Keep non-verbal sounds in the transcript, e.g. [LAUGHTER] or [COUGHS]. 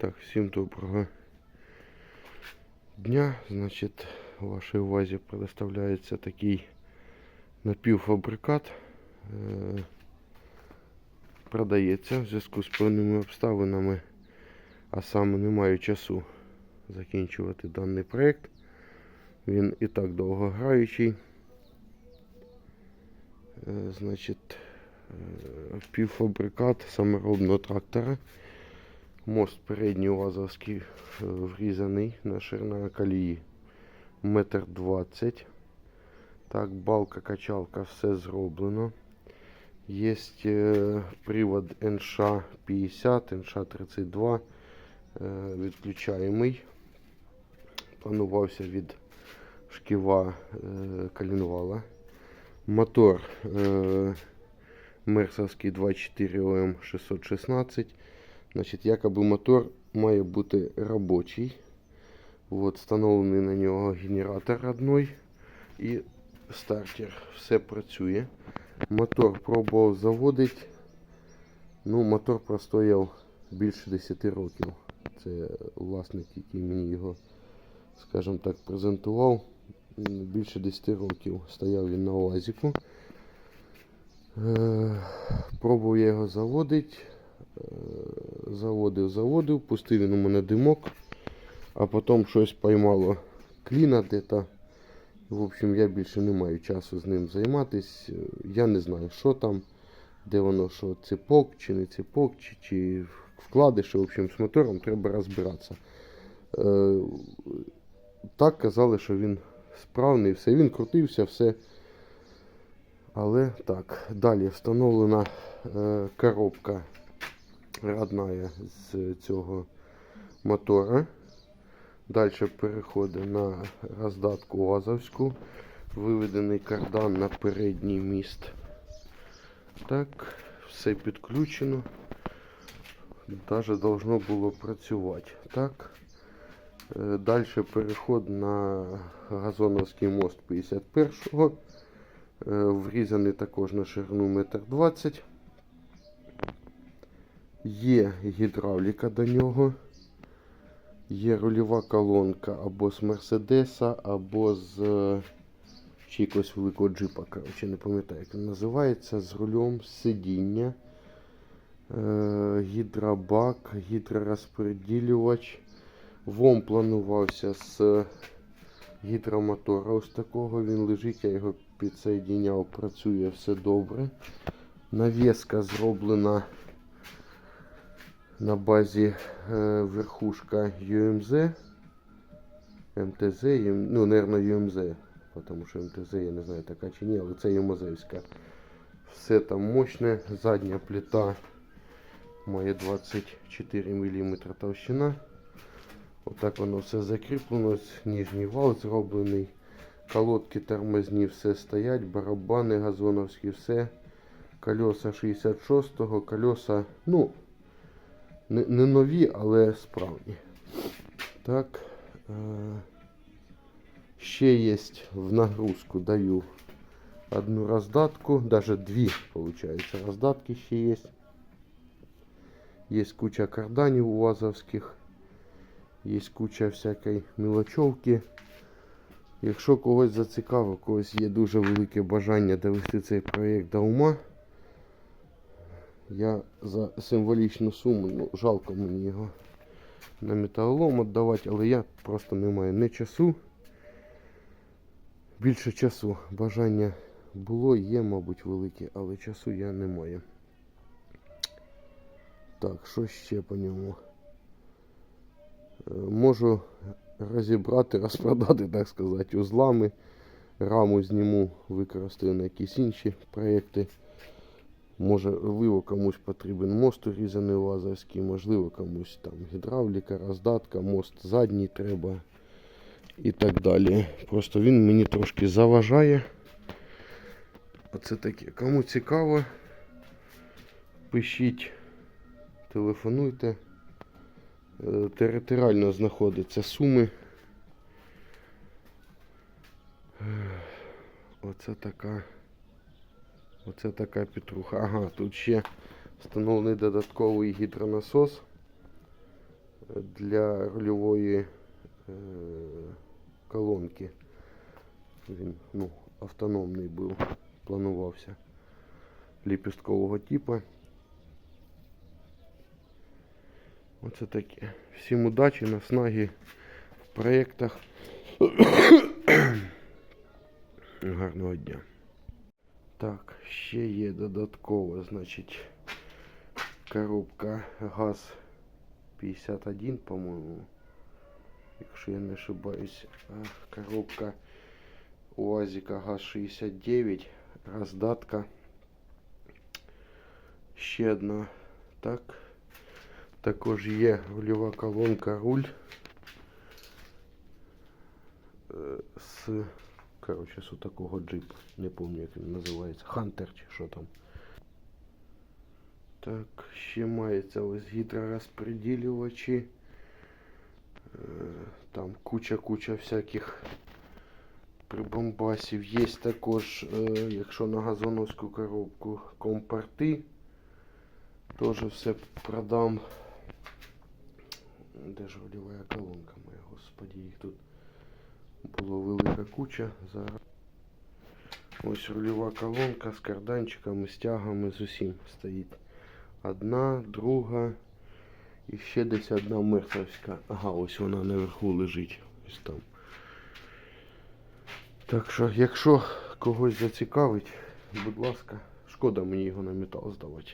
Так, всім доброго дня. Значить, вашій увазі предоставляється такий напівфабрикат. Е, Продається в зв'язку з певними обставинами, а саме не маю часу закінчувати даний проєкт. Він і так довгограючий. Е, Значить, е, півфабрикат саморобного трактора. Мост передній УАЗовський е, врізаний на ширина колії метр двадцять. Так, балка, качалка, все зроблено. Є е, привод НШ 50, НШ 32 е, відключаємий. Планувався від шківа коленвала. Мотор Мерсовський 24 ОМ 616. Значить, якоби мотор має бути робочий. От, встановлений на нього генератор одной і стартер. Все працює. Мотор пробував заводити. Ну, мотор простояв більше 10 років. Це власник, який мені його, скажімо так, презентував. Більше 10 років стояв він на УАЗіку. Е, Пробував я його заводити. Е, Заводив, заводив, пустив він у мене димок, а потім щось поймало кліна де-то. В общем, я більше не маю часу з ним займатися. Я не знаю, що там, де воно, що цепок, чи не цепок, чи, чи вкладиші. В общем, з мотором треба розбиратися. Е, так казали, що він справний, все. Він крутився, все. Але так, далі встановлена е, коробка родная з цього мотора. Далі переходить на роздатку УАЗовську. Виведений кардан на передній міст. Так, все підключено. Даже должно було працювати. Так. Далі переход на газоновський мост 51-го. Е, Врізаний також на ширину 1,20 м. Є гідравліка до нього. Є рульова колонка або з Мерседеса, або з е, чи якогось великого джипа. Коротше, не пам'ятаю, як він називається. З рулем сидіння. Е, гідробак, гідророзподілювач. ВОМ планувався з гідромотора. Ось такого він лежить, я його підсоєдиняв, працює все добре. Навіска зроблена на базі е, верхушка UMZ. МТЗ, ну, наверное, UMZ, тому що МТЗ, я не знаю, така чи ні, але це ЮМЗівська. Все там мощне, задня плита має 24 мм товщина. Отак воно все закріплено, ніжній вал зроблений. Колодки тормозні все стоять, барабани газоновські, все. Колеса 66-го, колеса, ну, не, не нові, але справні. Так. Е, ще є в нагрузку даю одну роздатку, даже дві, получается, роздатки ще є. Є куча карданів УАЗовських, є куча всякої мілочовки. Якщо когось зацікавив, у когось є дуже велике бажання довести цей проєкт до ума, я за символічну суму, ну, жалко мені його на металолом віддавати, але я просто не маю ні часу. Більше часу. Бажання було, є, мабуть, велике, але часу я не маю. Так, що ще по ньому? Е, Можу розібрати, розпродати, так сказати, узлами. Раму зніму, використаю на якісь інші проєкти. Можливо, комусь потрібен мост урізаний лазерський, можливо, комусь там гідравліка, роздатка, мост задній треба і так далі. Просто він мені трошки заважає. Оце таке. Кому цікаво, пишіть, телефонуйте. Е, Територіально знаходяться суми. Оце така. Оце така петруха. Ага, тут ще встановлений додатковий гідронасос. для рульової е, колонки. Він ну, автономний був, планувався ліпісткового типу. Оце таке. Всім удачі, наснаги в проєктах. [COUGHS] Гарного дня. Так, ще є додатково, значить, коробка ГАЗ 51, по-моєму. Якщо я не ошибаюсь, а коробка УАЗика ГАЗ-69, роздатка. Ще одна. Так. Також є рульова колонка руль. Е, З, коротше, з такого джипа. Не пам'ятаю, як він називається. Хантер чи що там. Так, ще мається ось гідророзпреділювачі. Е, Там куча-куча всяких прибамбасів. Є також, е, якщо на газоновську коробку, компорти. Тоже все продам. Де ж рульова колонка моя, господі, їх тут було велика куча. Зараз. Ось рульова колонка з карданчиками, з тягами, з усім стоїть. Одна, друга і ще десь одна мерсовська. Ага, ось вона наверху лежить. Ось там. Так що, якщо когось зацікавить, будь ласка, шкода мені його на метал здавати.